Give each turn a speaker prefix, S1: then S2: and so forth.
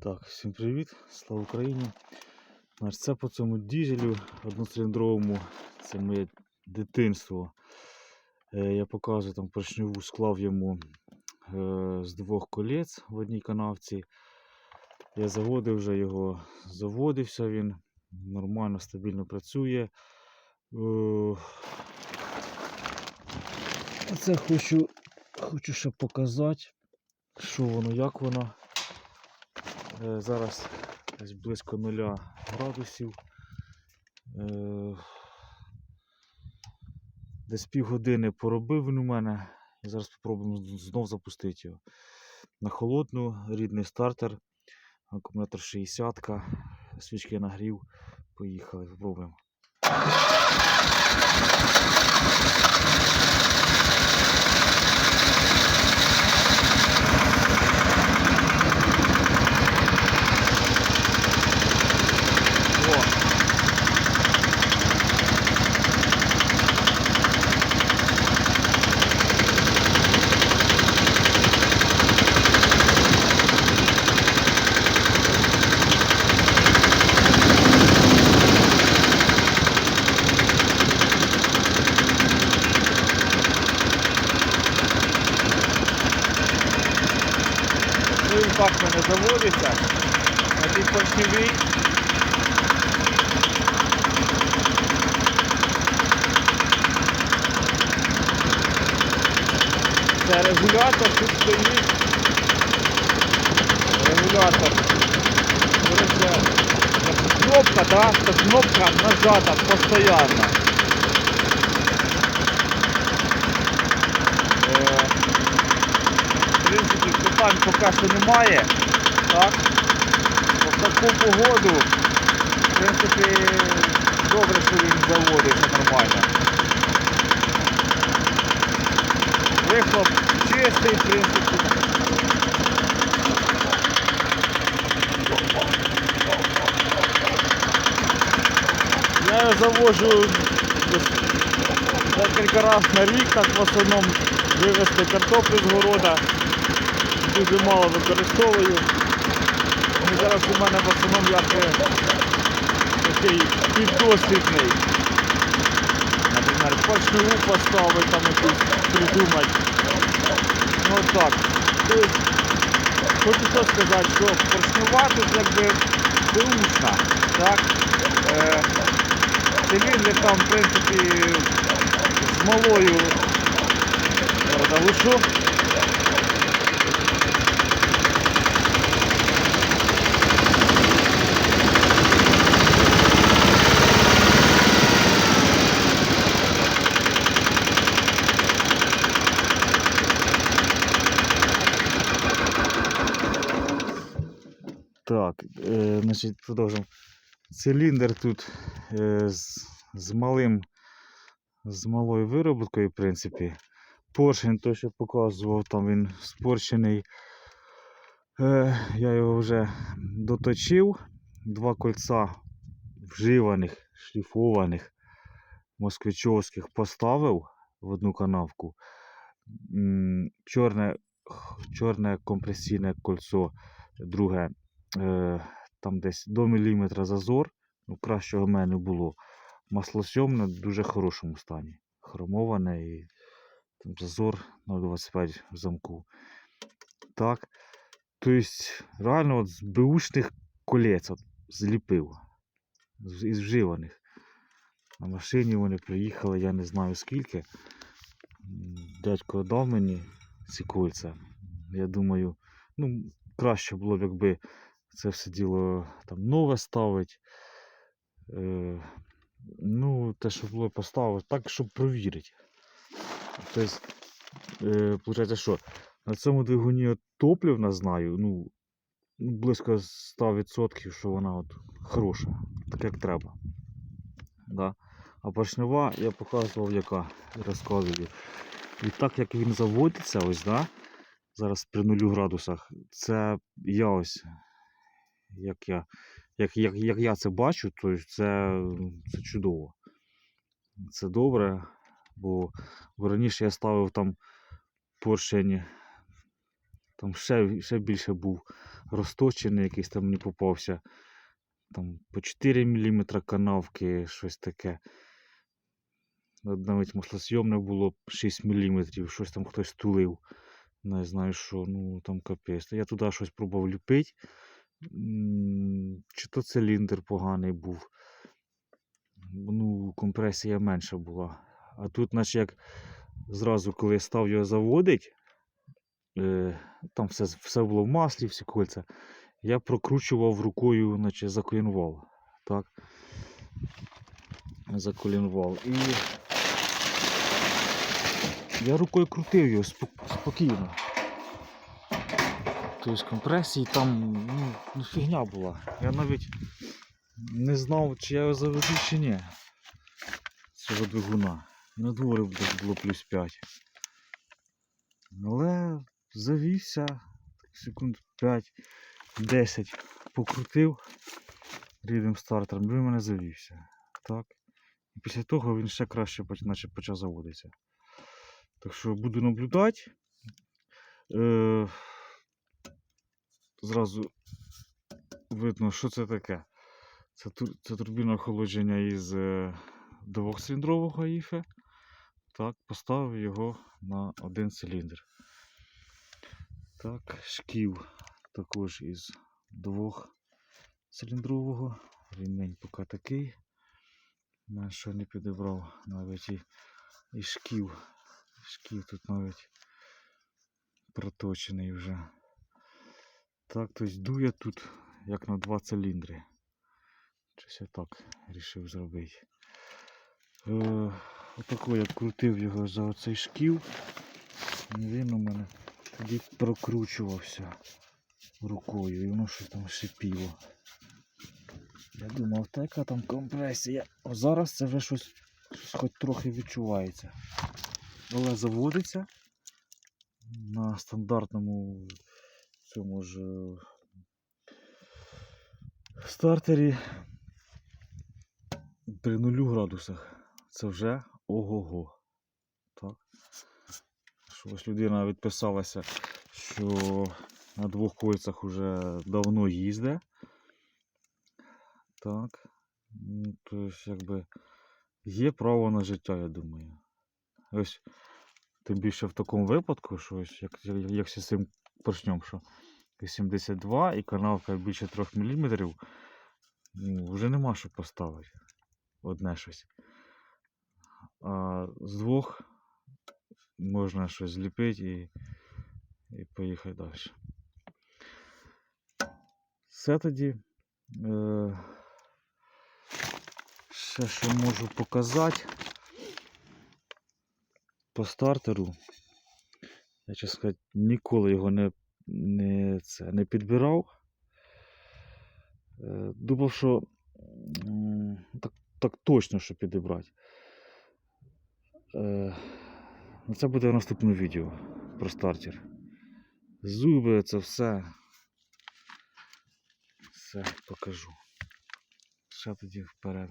S1: Так, всім привіт, слава Україні. Значить, це по цьому дізелю одноциліндровому, це моє дитинство. Е, я показую там поршневу склав йому е, з двох колець в одній канавці. Я заводив вже його, заводився він, нормально, стабільно працює. Е, Це хочу, хочу ще показати, що воно, як воно. Е, Зараз десь близько 0 градусів. Е, Десь півгодини поробив він у мене. І зараз спробуємо знов запустити його. На холодну, рідний стартер, акумулятор 60, свічки нагрів. Поїхали, спробуємо. О, Ну він так мене заводиться. На тій поршневій. Це регулятор, тут стоїть. Регулятор. Кнопка, да? Та кнопка нажата постоянно. Е, В принципі, питань поки що немає. Так? В таку погоду, в принципі, добре, що він заводиться нормально. Вихлоп чистий, в принципі. Я завожу декілька разів на рік, так в основному вивезти картоплю з города. Дуже мало використовую. Ну, зараз у мене в основному як е, такий піддослідний. Наприклад, поршневу поставити, там якусь придумати. Ну так. Тобто, хочу що сказати, що поршнева тут якби беушна. Так? Е, циліндр там, в принципі, з малою заглушу. Так, е, значить, продовжимо. Циліндр тут е, з, з малим, з малою вироботкою, в принципі. Поршень, той, що показував, там він спорщений. Е, я його вже доточив. Два кольця вживаних, шліфованих, москвичовських поставив в одну канавку. Чорне, чорне компресійне кольцо, друге там десь до міліметра зазор. Ну, кращого в мене було. Маслосьомне в дуже хорошому стані. Хромоване і там зазор 0,25 в замку. Так. Тобто, реально от з беушних колець от, зліпив. З, із вживаних. На машині вони приїхали, я не знаю скільки. Дядько дав мені ці кольця. Я думаю, ну, краще було б, якби це все діло там нове ставить. Е, ну, те, що було поставити, так, щоб провірити. Тобто, е, виходить, що на цьому двигуні топлівна знаю, ну, близько 100%, що вона от хороша, так як треба. Да? А поршнева я показував, яка розказую. І так як він заводиться, ось, да? зараз при 0 градусах, це я ось, як я, як, як, як я це бачу, то це, це чудово. Це добре, бо раніше я ставив там поршень Там ще, ще більше був розточений, якийсь там не попався. Там по 4 мм канавки, щось таке. Навіть маслосйомне було 6 мм, щось там хтось тулив. Не знаю що, ну там капець. Я туди щось пробував ліпити. Чи то циліндр поганий був. Ну, компресія менша була. А тут, наче як зразу, коли я став його заводити, е, там все, все було в маслі, всі кольця. Я прокручував рукою, наче заколінвал. Так. Заколінвал. І я рукою крутив його спок- спокійно. Тобто компресії там ну, ну, фігня була. Я навіть не знав, чи я його заведу, чи ні. Цього двигуна. На дворі було плюс 5. Але завівся секунд 5-10 покрутив рідним стартером, і він мене завівся. Так. І після того він ще краще наче почав заводитися. Так що буду наблюдати. Е, зразу видно, що це таке. Це, це турбіна охолодження із е, двохциліндрового АІФа. Так, поставив його на один циліндр. Так, шків також із двохциліндрового. Ремень поки такий. Менше не підібрав навіть і, і шків. Шків тут навіть проточений вже. Так, тобто дує тут як на два циліндри. Щось я так вирішив зробити. Е, отако я крутив його за оцей шків. Він у мене тоді прокручувався рукою і воно щось там шипіло. Я думав, та яка там компресія. А зараз це вже щось, щось хоч трохи відчувається. Але заводиться на стандартному цьому ж стартері при нулю градусах. Це вже ого-го. Так. Що ось людина відписалася, що на двох кольцях вже давно їздить. Так. Ну, тобто, якби є право на життя, я думаю. Ось тим більше в такому випадку, що ось як, як, як зі цим поршнем, що 82 і канавка більше 3 мм, ну, вже нема що поставити. Одне щось. А з двох можна щось зліпити і, і поїхати далі. Все тоді. Е, ще що можу показати по стартеру. Я чесно сказати, ніколи його не, не, це, не підбирав. Е, Думав, що так, так точно, що підібрати. Е, ну, це буде в наступному відео про стартер. Зуби, це все. Все покажу. Ще тоді вперед.